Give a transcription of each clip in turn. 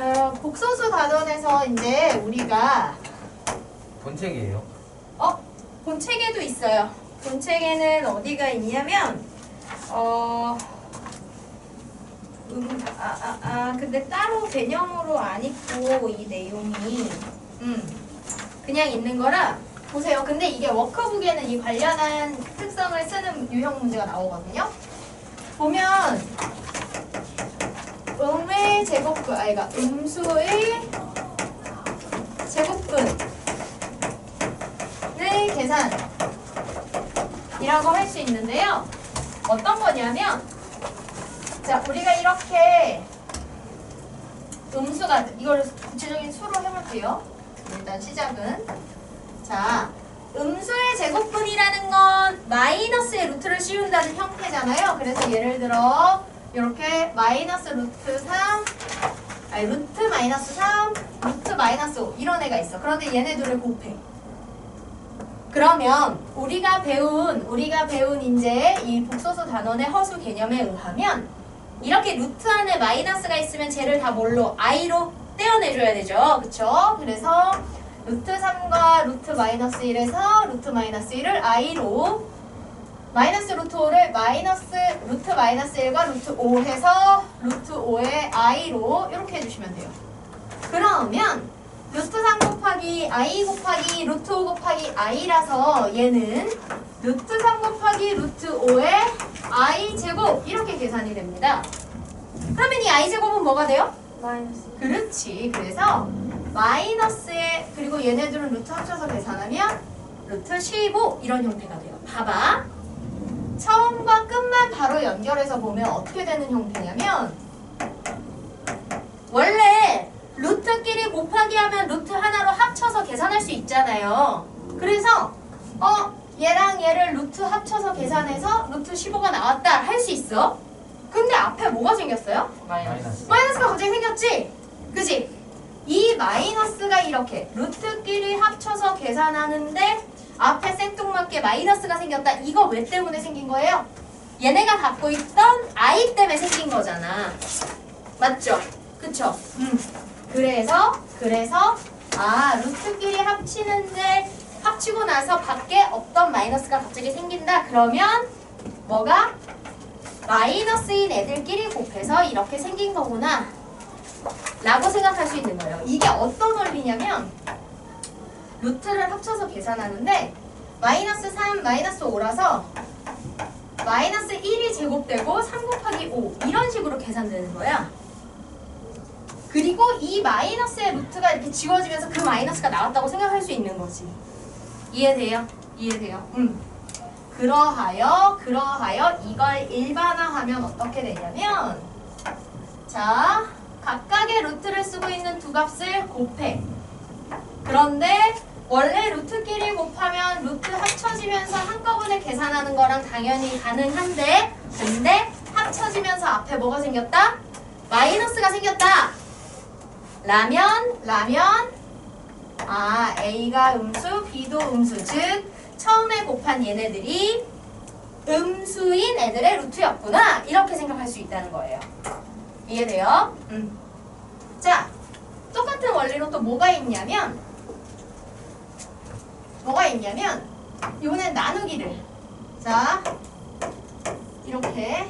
어, 복소수 단원에서 이제 우리가 본책이에요. 어 본책에도 있어요. 본책에는 어디가 있냐면 어. 음, 아, 아, 아, 근데 따로 개념으로 안 있고, 이 내용이. 음, 그냥 있는 거라, 보세요. 근데 이게 워크북에는 이 관련한 특성을 쓰는 유형 문제가 나오거든요. 보면, 음의 제곱근, 아니, 그러니까 음수의 제곱근을 계산. 이라고 할 수 있는데요. 어떤 거냐면, 자, 우리가 이렇게 음수가, 이걸 구체적인 수로 해볼게요. 일단 시작은. 자, 음수의 제곱분이라는 건 마이너스의 루트를 씌운다는 형태잖아요. 그래서 예를 들어, 이렇게 마이너스 루트 3, 아니, 루트 마이너스 3, 루트 마이너스 5, 이런 애가 있어. 그런데 얘네들을 곱해. 그러면 우리가 배운 우리가 배운 이제 이 복소수 단원의 허수 개념에 의하면 이렇게 루트 안에 마이너스가 있으면 쟤를 다 뭘로 i로 떼어내줘야 되죠. 그쵸? 그래서 루트 3과 루트 마이너스 1에서 루트 마이너스 1을 i로 마이너스 루트 5를 마이너스 루트 마이너스 1과 루트 5 해서 루트 5의 i로 이렇게 해주시면 돼요. 그러면 루트 3 곱하기 i 곱하기 루트 5 곱하기 i라서 얘는 루트 3 곱하기 루트 5의 i 제곱 이렇게 계산이 됩니다. 그러면 이 i 제곱은 뭐가 돼요? 마이너스. 그렇지. 그래서 마이너스에 그리고 얘네들은 루트 합쳐서 계산하면 루트 15 이런 형태가 돼요. 봐봐. 처음과 끝만 바로 연결해서 보면 어떻게 되는 형태냐면 원래 루트끼리 곱하기 하면 루트 하나로 합쳐서 계산할 수 있잖아요. 그래서 어 얘랑 얘를 루트 합쳐서 계산해서 루트 15가 나왔다 할 수 있어. 근데 앞에 뭐가 생겼어요? 마이너스. 마이너스가 갑자기 생겼지? 그지? 이 마이너스가 이렇게 루트끼리 합쳐서 계산하는데 앞에 생뚱맞게 마이너스가 생겼다. 이거 왜 때문에 생긴 거예요? 얘네가 갖고 있던 i 때문에 생긴 거잖아. 맞죠? 그쵸? 음. 그래서 그래서 아 루트끼리 합치는데 합치고 나서 밖에 없던 마이너스가 갑자기 생긴다. 그러면 뭐가 마이너스인 애들끼리 곱해서 이렇게 생긴 거구나 라고 생각할 수 있는 거예요 이게 어떤 원리냐면 루트를 합쳐서 계산하는데 마이너스 3, 마이너스 5라서 마이너스 1이 제곱되고 3 곱하기 5 이런 식으로 계산되는 거야 그리고 이 마이너스의 루트가 이렇게 지워지면서 그 마이너스가 나왔다고 생각할 수 있는 거지 이해돼요? 이해돼요? 음. 그러하여 그러하여 이걸 일반화하면 어떻게 되냐면 자 각각의 루트를 쓰고 있는 두 값을 곱해 그런데 원래 루트끼리 곱하면 루트 합쳐지면서 한꺼번에 계산하는 거랑 당연히 가능한데 근데 합쳐지면서 앞에 뭐가 생겼다? 마이너스가 생겼다 라면 라면 아 A가 음수 B도 음수 즉 처음에 곱한 얘네들이 음수인 애들의 루트였구나 이렇게 생각할 수 있다는 거예요 이해돼요? 음. 자 똑같은 원리로 또 뭐가 있냐면 뭐가 있냐면 이번엔 나누기를 자 이렇게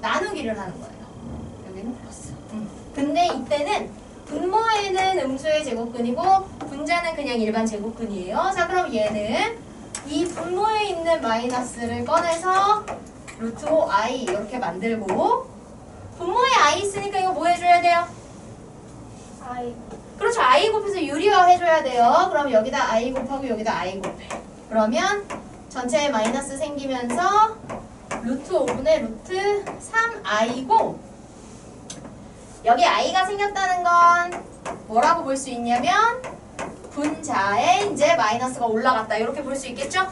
나누기를 하는 거예요 여기는 플러스 음. 근데 이때는 분모에는 음수의 제곱근이고 분자는 그냥 일반 제곱근이에요. 자 그럼 얘는 이 분모에 있는 마이너스를 꺼내서 루트 5 i 이렇게 만들고 분모에 i 있으니까 이거 뭐 해줘야 돼요? 아이. 그렇죠. i 곱해서 유리화 해줘야 돼요. 그럼 여기다 i 곱하고 여기다 i 곱해. 그러면 전체에 마이너스 생기면서 루트 5분의 루트 3i고 여기 i가 생겼다는 건 뭐라고 볼 수 있냐면 분자에 이제 마이너스가 올라갔다 이렇게 볼 수 있겠죠?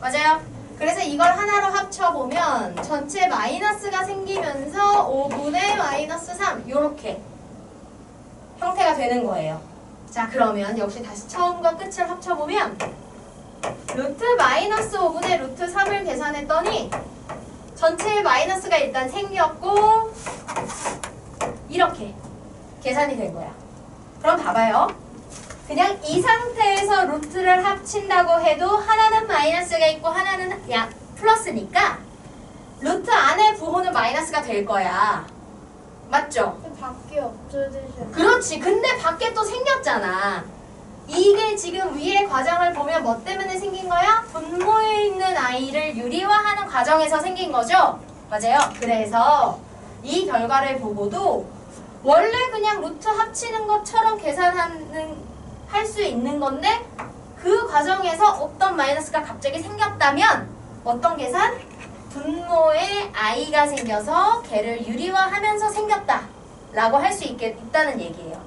맞아요. 그래서 이걸 하나로 합쳐보면 전체 마이너스가 생기면서 5분의 마이너스 3 이렇게 형태가 되는 거예요. 자 그러면 역시 다시 처음과 끝을 합쳐보면 루트 마이너스 5분의 루트 3을 계산했더니 전체에 마이너스가 일단 생겼고 이렇게 계산이 된 거야. 그럼 봐봐요. 그냥 이 상태에서 루트를 합친다고 해도 하나는 마이너스가 있고 하나는 야 플러스니까 루트 안에 부호는 마이너스가 될 거야. 맞죠? 밖에 없어지죠. 그렇지. 근데 밖에 또 생겼잖아. 이게 지금 위의 과정을 보면 뭐 때문에 생긴 거야? 분모에 있는 아이를 유리화하는 과정에서 생긴 거죠? 맞아요. 그래서 이 결과를 보고도 원래 그냥 루트 합치는 것처럼 계산하는 할 수 있는 건데 그 과정에서 어떤 마이너스가 갑자기 생겼다면 어떤 계산? 분모에 i가 생겨서 걔를 유리화하면서 생겼다 라고 할 수 있다는 얘기예요.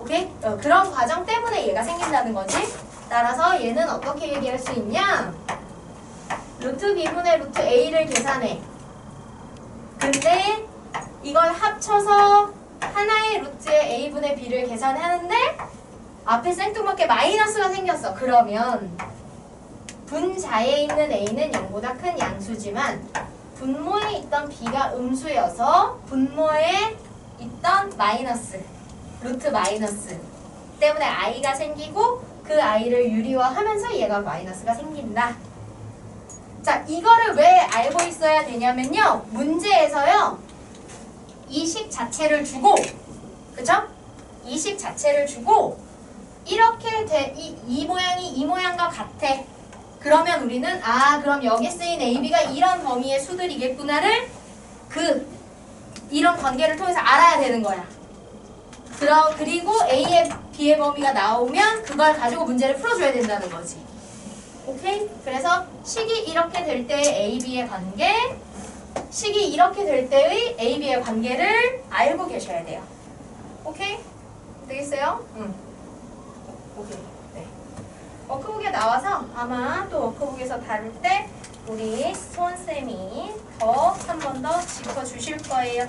오케이? 어, 그런 과정 때문에 얘가 생긴다는 거지. 따라서 얘는 어떻게 얘기할 수 있냐? 루트 b분의 루트 a를 계산해. 근데 이걸 합쳐서 하나의 루트의 a분의 b를 계산하는데 앞에 생뚱맞게 마이너스가 생겼어. 그러면 분자에 있는 a는 0보다 큰 양수지만 분모에 있던 b가 음수여서 분모에 있던 마이너스 루트 마이너스 때문에 i가 생기고 그 i를 유리화하면서 얘가 마이너스가 생긴다. 자, 이거를 왜 알고 있어야 되냐면요. 문제에서요. 이 식 자체를 주고 그죠? 이 식 자체를 주고 이렇게 돼, 이, 이 모양이 이 모양과 같아. 그러면 우리는 아 그럼 여기 쓰인 AB가 이런 범위의 수들이겠구나를 그 이런 관계를 통해서 알아야 되는 거야. 그러, 그리고 A의 B의 범위가 나오면 그걸 가지고 문제를 풀어줘야 된다는 거지. 오케이? 그래서 식이 이렇게 될 때의 A, B의 관계, 식이 이렇게 될 때의 A, B의 관계를 알고 계셔야 돼요. 오케이? 되겠어요? 응. 오케이. 네. 워크북에 나와서 아마 또 워크북에서 다룰 때 우리 소원쌤이 더 한 번 더 짚어주실 거예요.